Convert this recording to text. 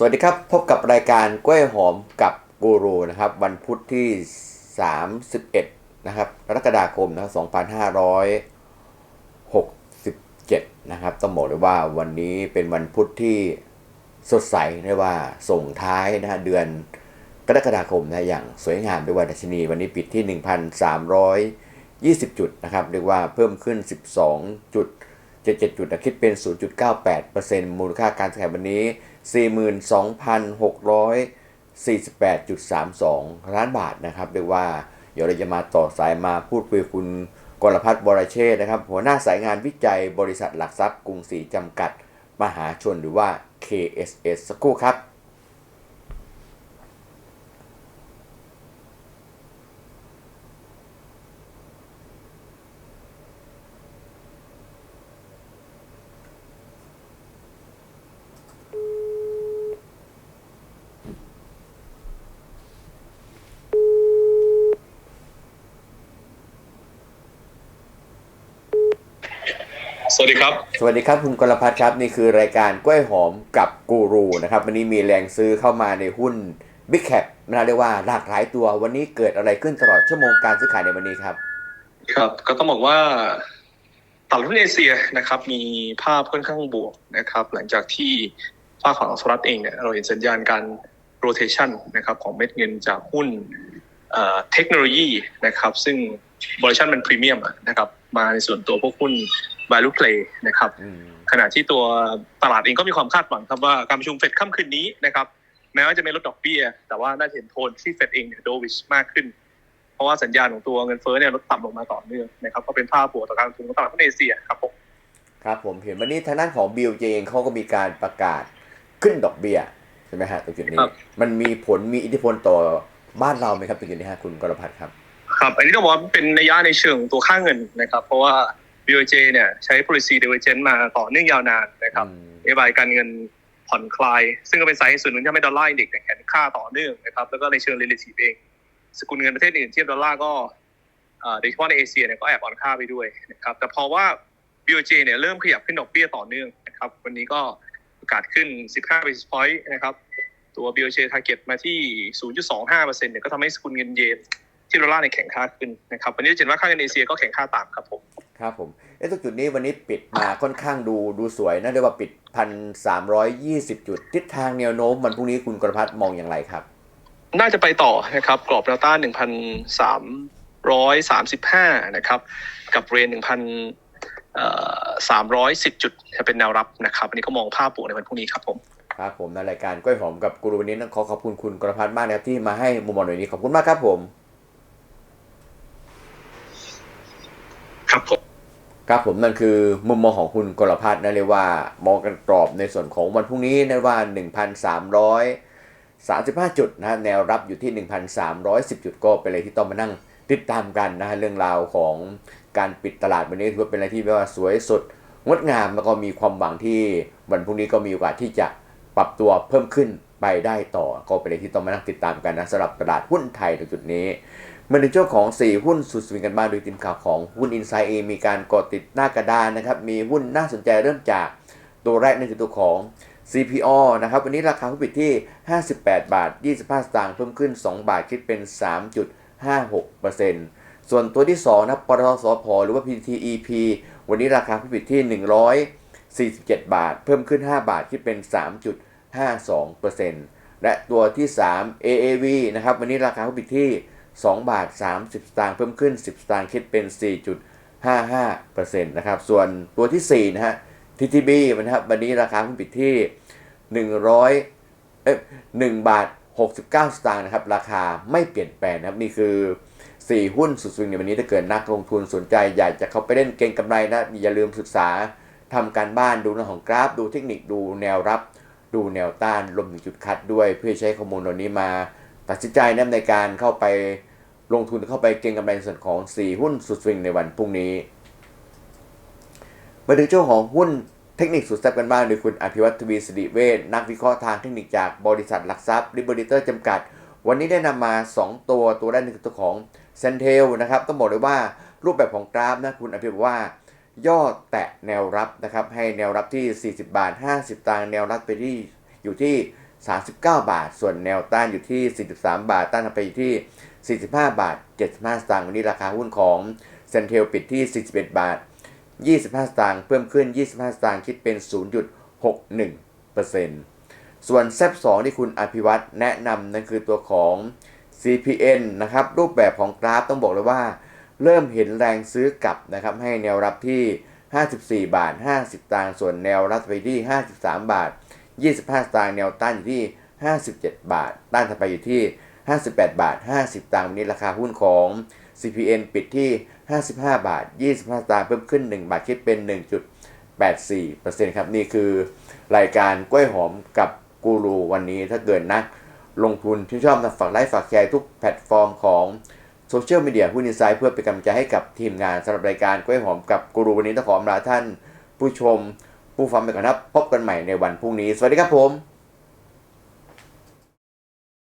สวัสดีครับ พบกับรายการกล้วยหอมกับกูรูนะครับ วันพุธที่ 31 นะครับกรกฎาคมนะครับ2567 นะครับ ต้องบอกเลยว่าวันนี้เป็นวันพุธที่สดใสเรียกว่าส่งท้ายนะฮะเดือนกรกฎาคมนะอย่างสวยงามด้วยว่าดัชนีวันนี้ปิดที่ 1,320 จุดนะครับเรียกว่าเพิ่มขึ้น 12 จุด 77 จุดคิดเป็น 0.98%มูลค่าการซื้อขายวันนี้ 42,648.32 ล้านบาทนะครับเรียกว่าเดี๋ยวเราจะมาต่อสายมาพูดคุยคุณกรพัฒน์บรเชษฐ์นะครับ หัวหน้าสายงานวิจัยบริษัทหลักทรัพย์กรุงศรีจำกัด มหาชนหรือว่า KSS สักครู่ครับ สวัส ดีครับ สวัสดีครับคุณกรพัฒน์ครับ นี่คือรายการกล้วยหอมกับกูรูนะครับ วันนี้มีแรงซื้อเข้ามาในหุ้น Big Cap นะเรียกว่าหลากหลายตัววันนี้เกิดอะไรขึ้นตลอดชั่วโมงการซื้อขายในวันนี้ครับ ครับก็ต้องบอกว่าตลาดหุ้นเอเชียนะครับ มีภาพค่อนข้างบวกนะครับ หลังจากที่ภาคของสหรัฐเองเนี่ยเราเห็นสัญญาณการ rotation นะครับของเม็ดเงินจากหุ้นเอ่อเทคโนโลยีนะครับ ซึ่งบริษัทมันพรีเมียมนะครับ มาในส่วนตัวพวกหุ้น value play นะครับอืมขณะที่ตัวตลาดเองก็มีความคาดหวังครับว่าการประชุมเฟดค่ำคืนนี้นะครับแม้ว่าจะไม่ลดดอกเบี้ย แต่ว่าน่าจะเห็นโทนที่เฟดเองเนี่ยโดวิชมากขึ้น เพราะว่าสัญญาณของตัวเงินเฟ้อเนี่ยลดต่ำลงมาต่อเนื่องนะครับก็เป็นภาพบวกต่อการลงทุนของตลาดหุ้นเอเชียครับผมครับผมเห็นวันนี้ทางด้านของบิลเองเขาก็มีการประกาศขึ้นดอกเบี้ยใช่ไหมฮะตรงจุดนี้ มันมีผลมีอิทธิพลต่อบ้านเราไหมครับตรงจุดนี้ฮะคุณกรพัฒน์ครับ ครับ อันนี้ต้องบอกว่าเป็นนัยยะในเชิงของตัวค่าเงินนะครับ เพราะว่า BOJ เนี่ยใช้ policy divergence มาต่อเนื่องยาวนานนะครับอืมนโยบายการเงินผ่อนคลาย ซึ่งก็เป็นสาเหตุส่วนหนึ่งที่ทำให้ดอลลาร์อินเด็กซ์เนี่ยแข็งค่าต่อเนื่องนะครับ แล้วก็ในเชิง relative เองสกุลเงินประเทศอื่นเทียบดอลลาร์ก็เอ่อโดยเฉพาะในเอเชียเนี่ยก็แอบอ่อนค่าไปด้วยนะครับ แต่พอว่า BOJ เนี่ยเริ่มขยับขึ้นดอกเบี้ยต่อเนื่องนะครับ วันนี้ก็ประกาศขึ้น 15 basis point นะครับ ตัว BOJ target มาที่ 0.25%เนี่ยก็ทำให้สกุลเงินเยน ที่ดอลลาร์เนี่ยแข็งค่าขึ้นนะครับวันนี้จะเห็นว่าค่าเงินเอเชียก็แข็งค่าตามครับผมครับผมเอ๊ะตรงจุดนี้วันนี้ปิดมาค่อนข้างดูดูสวยนะเรียกว่าปิดพันสามร้อยยี่สิบจุดทิศทางแนวโน้มวันพรุ่งนี้คุณกรพัฒน์มองอย่างไรครับ น่าจะไปต่อนะครับกรอบแนวต้าน1,335นะครับกับเรน1,310จุดจะเป็นแนวรับนะครับอันนี้ก็มองภาพบวกในวันพรุ่งนี้ครับผมครับผมในรายการกล้วยหอมกับกูรูวันนี้ต้องขอขอบคุณคุณกรพัฒน์มากนะครับที่มาให้มุมมองในวันนี้ขอบคุณมากครับผม ครับผมครับผมนั่นคือมุมมองของคุณกรพัฒน์นะเรียกว่ามองกันกรอบในส่วนของวันพรุ่งนี้นะว่า 1,335 จุดนะแนวรับอยู่ที่ 1,310 จุดก็เป็นอะไรที่ต้องมานั่งติดตามกันนะฮะเรื่องราวของการปิดตลาดวันนี้ถือว่าเป็นอะไรที่เรียกว่าสวยสดงดงามแล้วก็มีความหวังที่วันพรุ่งนี้ก็มีโอกาสที่จะปรับตัวเพิ่มขึ้นไปได้ต่อ ก็เป็นอะไรที่ต้องมานั่งติดตามกันนะสำหรับตลาดหุ้นไทยในจุดนี้ มาในช่วงของ 4 หุ้นสุดสวิงกันบ้างโดยทีมข่าวของหุ้นอินไซด์เองมีการกดติดหน้ากระดานนะครับ มีหุ้นน่าสนใจเริ่มจากตัวแรกนั่นคือตัวของ CPO นะครับ วันนี้ราคาผู้นปิดที่ 58 บาท 25 สตางค์เพิ่มขึ้น 2 บาทคิดเป็น 3.56%ส่วนตัวที่ 2 นะครับปตทสพหรือว่า PTEP วันนี้ราคาผู้นปิดที่ 147 บาท เพิ่มขึ้น 5 บาทคิดเป็น 3.52%และตัวที่ 3 AAV นะครับ วันนี้ราคาผู้ปิดที่ 2 บาท 30 สตางค์เพิ่มขึ้น 10 สตางค์คิดเป็น 4.55%นะครับ ส่วนตัวที่4นะฮะ TTB นะครับวันนี้ราคาหุ้นปิดที่ 100เอ้ย1บาท 69 สตางค์นะครับ ราคาไม่เปลี่ยนแปลงนะครับ นี่คือ 4 หุ้นสุดสวิงในวันนี้ถ้าเกิดนักลงทุนสนใจอยากจะเข้าไปเล่นเก็งกำไรนะ อย่าลืมศึกษาทำการบ้านดูเรื่องของกราฟ ดูเทคนิคดูแนวรับดูแนวต้านรวมถึงจุดคัดด้วยเพื่อใช้ข้อมูลเหล่านี้มาตัดสินใจนในการเข้าไป ลงทุนเข้าไปเก็งกำไรส่วนของ 4 หุ้นสุดสวิงในวันพรุ่งนี้ มาถึงช่วงของหุ้นเทคนิคสุดแซ่บกันบ้างโดยคุณอภิวัตทวีสิริเวชนักวิเคราะห์ทางเทคนิคจากบริษัทหลักทรัพย์ริบริเตอร์จำกัด วันนี้ได้นำมา 2 ตัวตัวแรกคือตัวของเซนเทลนะครับต้องบอกเลยว่ารูปแบบของกราฟนะคุณอภิวัตว่าย่อแตะแนวรับนะครับให้แนวรับที่ 40 บาท 50 ตังค์แนวรับไปที่อยู่ที่ 39 บาท ส่วนแนวต้านอยู่ที่ 43 บาท ต้านไปที่ 45 บาท 75 สตางค์วันนี้ราคาหุ้นของเซนเทลปิดที่ 41 บาท 25 สตางค์เพิ่มขึ้น 25 สตางค์คิดเป็น 0.61%ส่วนแซบ2ที่คุณอภิวัตแนะนำนั่นคือตัวของ CPN นะครับ รูปแบบของกราฟต้องบอกเลยว่า เริ่มเห็นแรงซื้อกลับนะครับ ให้แนวรับที่ 54 บาท 50 ตางค์ส่วนแนวรับไปที่ 53 บาท 25 สตางค์แนวต้านอยู่ที่ 57 บาท ต้านถัดไปอยู่ที่ 58 บาท 50ตางค์วันนี้ราคาหุ้นของ CPN ปิดที่ 55 บาท 25สตางค์เพิ่มขึ้น 1 บาทคิดเป็น 1.84%ครับนี่คือรายการกล้วยหอมกับกูรูวันนี้ถ้าเกิดนักลงทุนที่ชอบฝากไลค์ฝากแชร์ทุกแพลตฟอร์มของโซเชียลมีเดียหุ้นอินไซด์เพื่อเป็นกำลังใจให้กับทีมงานสำหรับรายการกล้วยหอมกับกูรูวันนี้ต้องขออำลาท่าน ผู้ชมผู้ฟังไปก่อนครับ พบกันใหม่ในวันพรุ่งนี้ สวัสดีครับผม